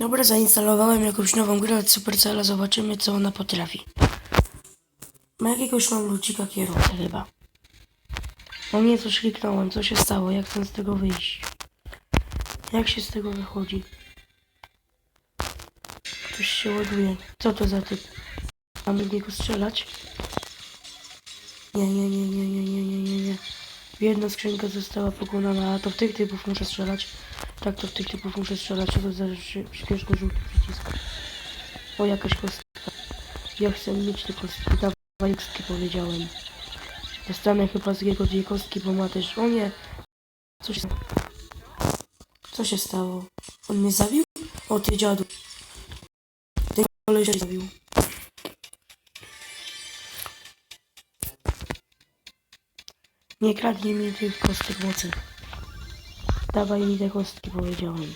Dobra, zainstalowałem jakąś nową grę od Supercella, zobaczymy co ona potrafi. Ma jakiegoś mam lucika kierowcę chyba. No nie, coś kliknąłem, co się stało, jak tam z tego wyjść? Jak się z tego wychodzi? Coś się ładuje. Co to za typ? Mamy w niego strzelać? Nie, nie, nie, nie, nie, nie, nie, nie, nie. Jedna skrzynka została pokonana, a to w tych typów muszę strzelać. Tak, to w tych typów muszę strzelać. Co to za śpieszny żółty przycisk? O, jakaś kostka. Ja chcę mieć te kostki. Dawaj kostki, powiedziałem. Dostanę chyba z jego dwie kostki, bo ma też... O nie! Co się... Co się stało? On mnie zabił? O, ty dziadu. Ten koleś się zabił. Nie kradnij mi tych kostek mocy. Dawaj mi te kostki, powiedziałem.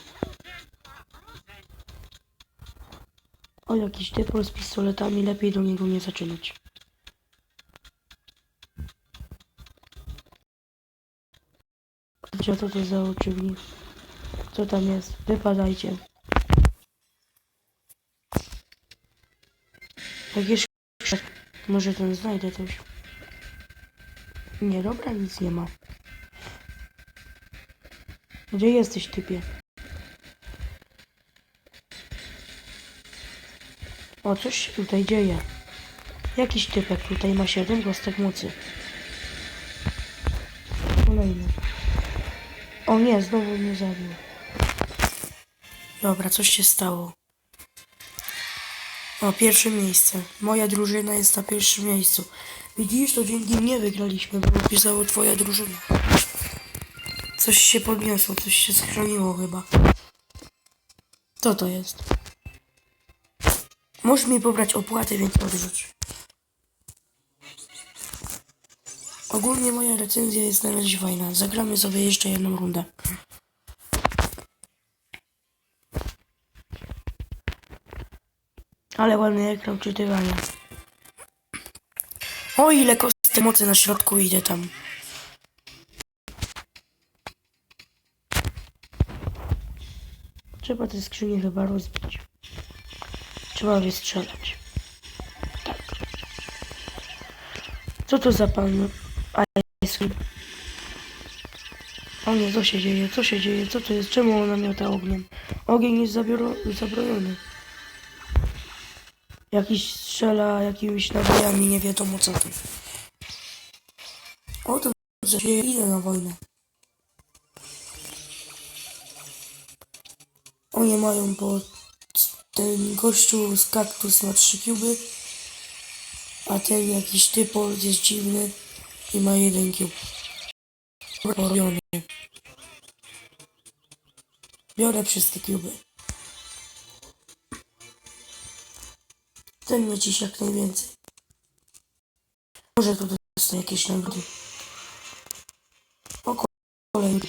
O, jakiś typol z pistoletami, lepiej do niego nie zaczynać. Co to, za oczywnik? Co tam jest? Wypadajcie. Jakieś... Może ten znajdę coś. Nie, dobra, nic nie ma. Gdzie jesteś, typie? O, coś się tutaj dzieje. Jakiś typek tutaj ma 7 kostek mocy. Kolejny. O nie, znowu mnie zabił. Dobra, coś się stało. O, pierwsze miejsce. Moja drużyna jest na pierwszym miejscu. Widzisz, to dzięki mnie wygraliśmy, bo pisało twoja drużyna. Coś się podniosło, coś się schroniło chyba. Co to jest? Możesz mi pobrać opłaty, więc odrzuć. Ogólnie moja recenzja jest na razie fajna. Zagramy sobie jeszcze jedną rundę. Ale ładny ekran czytywania. O ile kostek mocy na środku idzie tam. Trzeba te skrzynie chyba rozbić. Trzeba wystrzelać. Tak. Co to za pan ice cream? O nie, co się dzieje? Co się dzieje? Co to jest? Czemu ona miota ogniem? Ogień jest zabioro- zabroniony. Jakiś strzela jakimiś nabojami, nie wiadomo co to. O to że się idę na wojnę. Oni mają po ten gościu z kaktus ma trzy kuby, a ten jakiś typol jest dziwny i ma jeden kub. Porobiony. Biorę wszystkie kuby. Ten lecisz jak najwięcej. Może tu dostanę jakieś nagrody. O kolejny.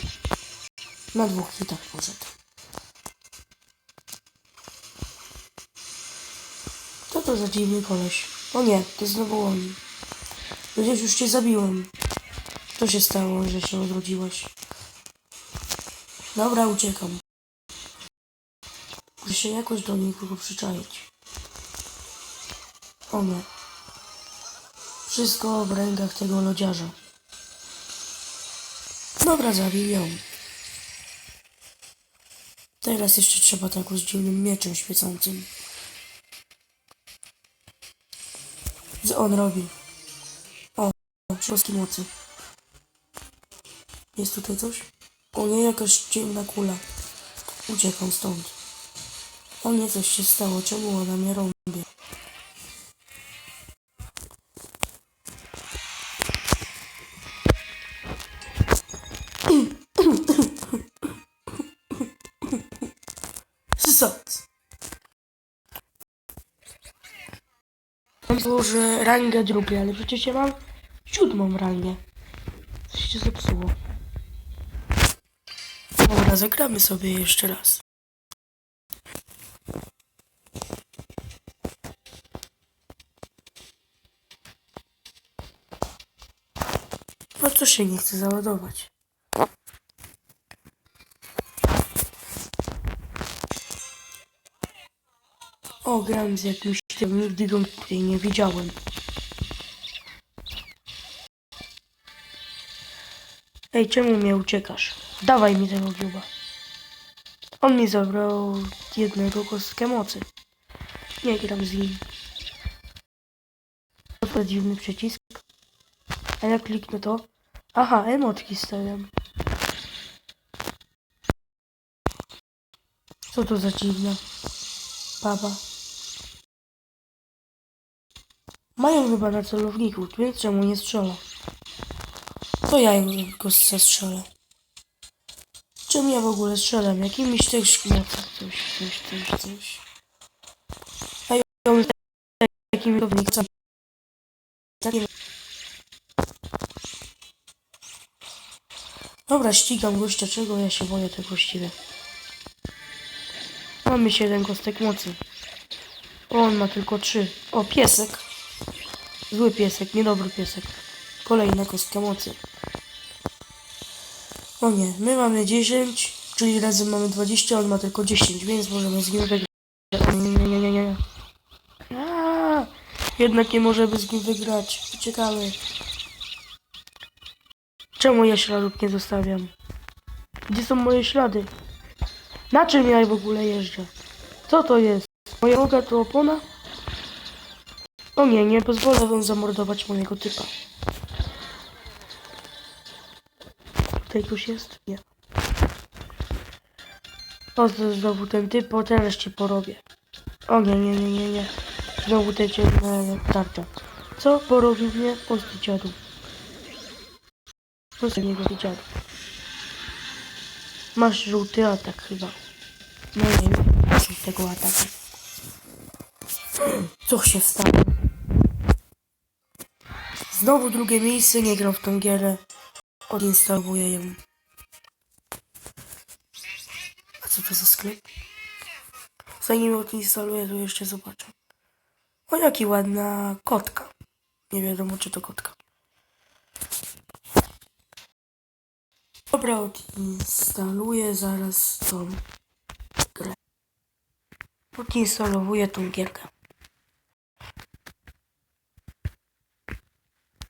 Na dwóch hitach poszedł. To za dziwny koleś? O nie, to znowu on. Przecież już cię zabiłem. Co się stało, że się odrodziłeś? Dobra, uciekam. Muszę się jakoś do nikogo przyczaić. O nie. Wszystko w rękach tego lodziarza. Dobra, zabił ją. Teraz jeszcze trzeba taką z dziwnym mieczem świecącym. Co on robi? O, środki mocy. Jest tutaj coś? O nie, jakaś ciemna kula. Uciekam stąd. O nie, coś się stało. Czemu ona mnie rąbie? Mam złożę rangę drugie, ale przecież ja mam siódmą rangę. Coś się zepsuło. Dobra, zagramy sobie jeszcze raz. No to się nie chce załadować. O, gram z jakimś tym, nigdy go tutaj nie widziałem. Ej, czemu mnie uciekasz? Dawaj mi tego dziuba. On mi zabrał jednego kostkę mocy. Nie gram z nim. To jest dziwny przycisk. A jak kliknę to? Aha, emotki stawiam. Co to za dziwna baba? Mają chyba na celowniku, więc czemu nie strzela? To ja im go zastrzelę. Czym ja w ogóle strzelam? Jakimiś też mocy. Coś, coś, coś, coś. A ja on takim równikiem. Takim... Dobra, ścigam gościa, czego ja się boję tak właściwie. Mamy 7 kostek mocy. On ma tylko 3. O, piesek. Zły piesek, niedobry piesek. Kolejna kostka mocy. O nie, my mamy 10, czyli razem mamy 20, on ma tylko 10, więc możemy z nim wygrać. Nie, nie, nie, nie, jednak nie możemy z nim wygrać. Uciekamy. Czemu ja śladów nie zostawiam? Gdzie są moje ślady? Na czym ja w ogóle jeżdżę? Co to jest? Moja noga to opona? O nie, nie pozwolę wam zamordować mojego typa. Tutaj ktoś jest? Nie. O, to znowu ten typ, o teraz cię porobię. O nie, nie, nie, nie, nie. Znowu te ciemne tarcza. Co porobił mnie? Posty dziadu. Posty niego dziadu. Masz żółty atak chyba. No nie z tego ataku. Co się stało? Znowu drugie miejsce, nie gram w tą gierę. Odinstalowuję ją. A co to za sklep? Zanim odinstaluję, to jeszcze zobaczę. O, jaki ładna kotka. Nie wiadomo, czy to kotka. Dobra, odinstaluję zaraz tą grę. Odinstalowuję tą gierkę.